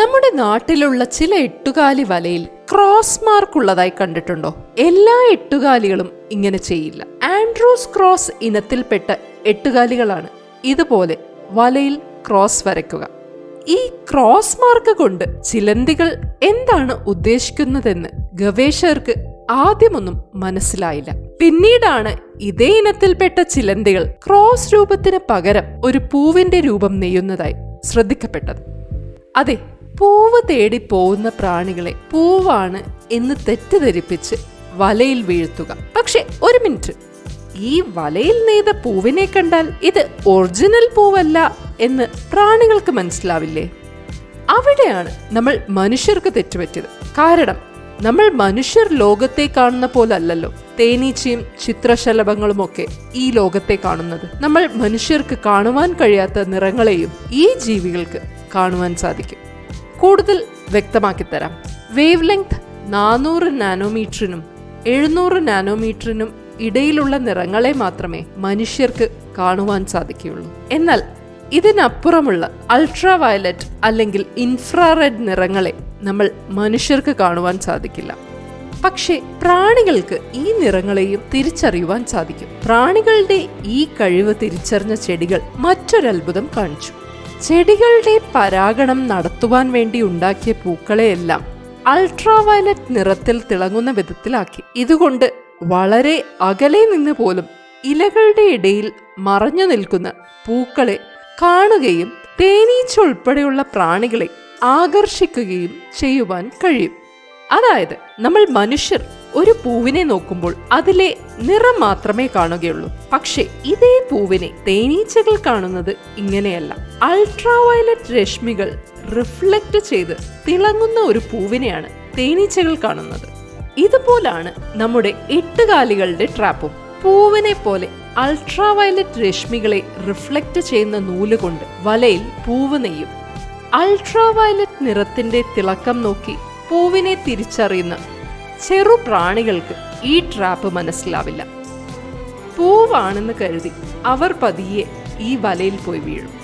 നമ്മുടെ നാട്ടിലുള്ള ചില എട്ടുകാലി വലയിൽ ക്രോസ് മാർക്ക് ഉള്ളതായി കണ്ടിട്ടുണ്ടോ? എല്ലാ എട്ടുകാലികളും ഇങ്ങനെ ചെയ്യില്ല. ആൻഡ്രോസ് ക്രോസ് ഇനത്തിൽപ്പെട്ട എട്ടുകാലികളാണ് ഇതുപോലെ വലയിൽ ക്രോസ് വരയ്ക്കുക. ഈ ക്രോസ് മാർക്ക് കൊണ്ട് ചിലന്തികൾ എന്താണ് ഉദ്ദേശിക്കുന്നതെന്ന് ഗവേഷകർക്ക് ആദ്യമൊന്നും മനസ്സിലായില്ല. പിന്നീടാണ് ഇതേ ഇനത്തിൽപ്പെട്ട ചിലന്തികൾ ക്രോസ് രൂപത്തിന് പകരം ഒരു പൂവിന്റെ രൂപം നെയ്യുന്നതായി ശ്രദ്ധിക്കപ്പെട്ടത്. അതെ പൂവ് തേടി പോകുന്ന പ്രാണികളെ പൂവാണ് എന്ന് തെറ്റിദ്ധരിപ്പിച്ച് വലയിൽ വീഴ്ത്തുക. പക്ഷെ ഒരു മിനിറ്റ്. ഈ വലയിൽ നെയ്ത പൂവിനെ കണ്ടാൽ ഇത് ഒറിജിനൽ പൂവല്ല എന്ന് പ്രാണികൾക്ക് മനസ്സിലാവില്ലേ? അവിടെയാണ് നമ്മൾ മനുഷ്യർക്ക് തെറ്റുപറ്റിയത്. കാരണം നമ്മൾ മനുഷ്യർ ലോകത്തെ കാണുന്ന പോലല്ലോ തേനീച്ചയും ചിത്രശലഭങ്ങളും ഒക്കെ ഈ ലോകത്തെ കാണുന്നത്. നമ്മൾ മനുഷ്യർക്ക് കാണുവാൻ കഴിയാത്ത നിറങ്ങളെയും ഈ ജീവികൾക്ക് കാണുവാൻ സാധിക്കും. കൂടുതൽ വ്യക്തമാക്കി തരാം വേവ് ലെങ്ത് നാനൂറ് നാനോമീറ്ററിനും എഴുന്നൂറ് നാനോമീറ്ററിനും ഇടയിലുള്ള നിറങ്ങളെ മാത്രമേ മനുഷ്യർക്ക് കാണുവാൻ സാധിക്കുകയുള്ളൂ. എന്നാൽ ഇതിനപ്പുറമുള്ള അൾട്രാ വയലറ്റ് അല്ലെങ്കിൽ ഇൻഫ്രാറെഡ് നിറങ്ങളെ നമ്മൾ മനുഷ്യർക്ക് കാണുവാൻ സാധിക്കില്ല. പക്ഷേ പ്രാണികൾക്ക് ഈ നിറങ്ങളെയും തിരിച്ചറിയുവാൻ സാധിക്കും. പ്രാണികളുടെ ഈ കഴിവ് തിരിച്ചറിഞ്ഞ ചെടികൾ മറ്റൊരത്ഭുതം കാണിച്ചു. ചെടികളുടെ പരാഗണം നടത്തുവാൻ വേണ്ടി ഉണ്ടാക്കിയ പൂക്കളെയെല്ലാം അൾട്രാവയലറ്റ് നിറത്തിൽ തിളങ്ങുന്ന വിധത്തിലാക്കി. ഇതുകൊണ്ട് വളരെ അകലെ നിന്ന് പോലും ഇലകളുടെ ഇടയിൽ മറഞ്ഞു നിൽക്കുന്ന പൂക്കളെ കാണുകയും തേനീച്ച ഉൾപ്പെടെയുള്ള പ്രാണികളെ ആകർഷിക്കുകയും ചെയ്യുവാൻ കഴിയും. അതായത് നമ്മൾ മനുഷ്യർ ഒരു പൂവിനെ നോക്കുമ്പോൾ അതിലെ നിറം മാത്രമേ കാണുകയുള്ളൂ. പക്ഷെ ഇതേ പൂവിനെ തേനീച്ചകൾ കാണുന്നത് ഇങ്ങനെയല്ല. അൾട്രാ വയലറ്റ് രശ്മികൾ റിഫ്ലക്ട് ചെയ്ത് തിളങ്ങുന്ന ഒരു പൂവിനെയാണ് തേനീച്ചകൾ കാണുന്നത്. ഇതുപോലാണ് നമ്മുടെ എട്ടുകാലികളുടെ ട്രാപ്പും. പൂവിനെ പോലെ അൾട്രാ വയലറ്റ് രശ്മികളെ റിഫ്ലക്ട് ചെയ്യുന്ന നൂൽ കൊണ്ട് വലയിൽ പൂവ് നെയ്യും. അൾട്രാവയലറ്റ് നിറത്തിന്റെ തിളക്കം നോക്കി പൂവിനെ തിരിച്ചറിയുന്ന ചെറു പ്രാണികൾക്ക് ഈ ട്രാപ്പ് മനസ്സിലാവില്ല. പൂവാണെന്ന് കരുതി അവർ പതിയെ ഈ വലയിൽ പോയി വീഴും.